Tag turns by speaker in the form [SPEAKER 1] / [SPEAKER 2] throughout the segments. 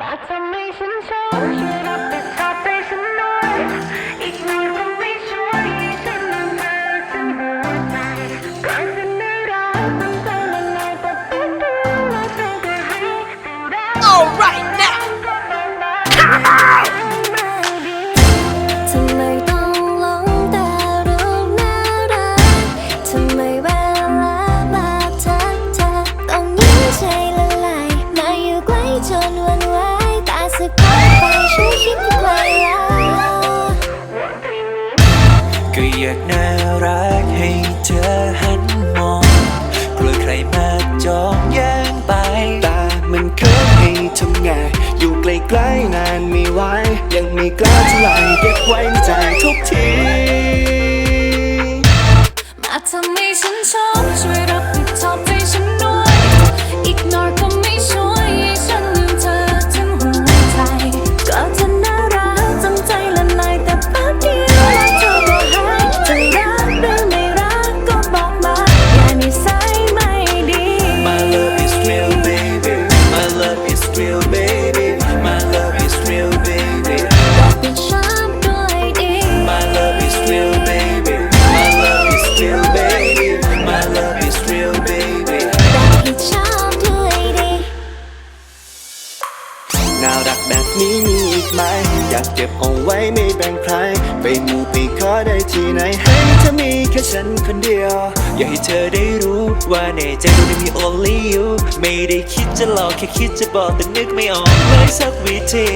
[SPEAKER 1] มาทำ ช่วยคิดไก
[SPEAKER 2] ลลาก็
[SPEAKER 3] อยากน่ารักให้เธอหันมองกลัวใครมาจองแย่งไป
[SPEAKER 4] ตามันเคยให้ทำงานอยู่ใกล้ๆนานไม่ไหวยังไม่กล้าเท่าไหร่เก็บไว้ในใจทุกที
[SPEAKER 2] เอาไว้
[SPEAKER 4] ไม่แบ่งใคร ไปมูไปขอได้ที่ไหน ให้เธอมีแค่ฉันคนเดียว
[SPEAKER 3] อยากให้เธอได้รู้ว่าในใจเราได้มี only you ไม่ได้คิดจะหลอกแค่คิดจะบอกแต่นึกไม่ออกเลยสักวิธี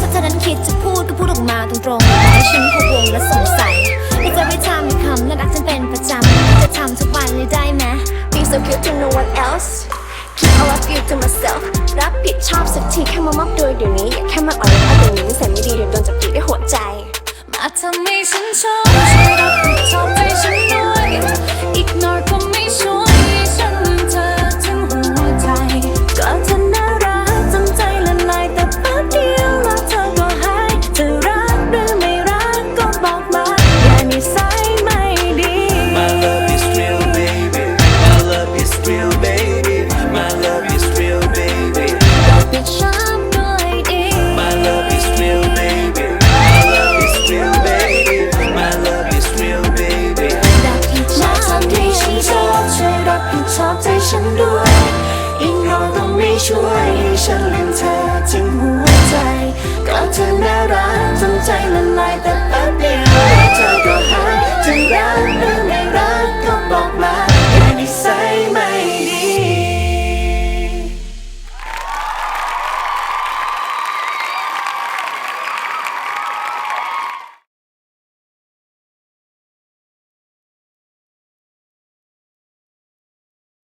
[SPEAKER 2] ถ้าเธอนั้นคิดจะพูดก็พูดออกมาตรงๆให้ฉันพะวงและสงสัยให้เธอไม่ทำในคำและรักฉันเป็นประจำจะทำทุกวันเลยได้ไหม Be so cute to no one else ชอบสักทีแค่มามอบด้วยเดี๋ยวนี้ อย่าแค่มาอ่อนเอาตรงนี้ใส่ไม่ดีเดี๋ยวโดนจับผิดด้วยหัวใจ มาทำให้ฉันชอบช่วยรับผิดชอบใจฉันด้วยอีกหน่อยก็ไม่ช่วย ชอบใจฉันด้วยอิงเราต้อ
[SPEAKER 4] งไม่ช่วยให้ฉันลืมเธอถึงหัวใจ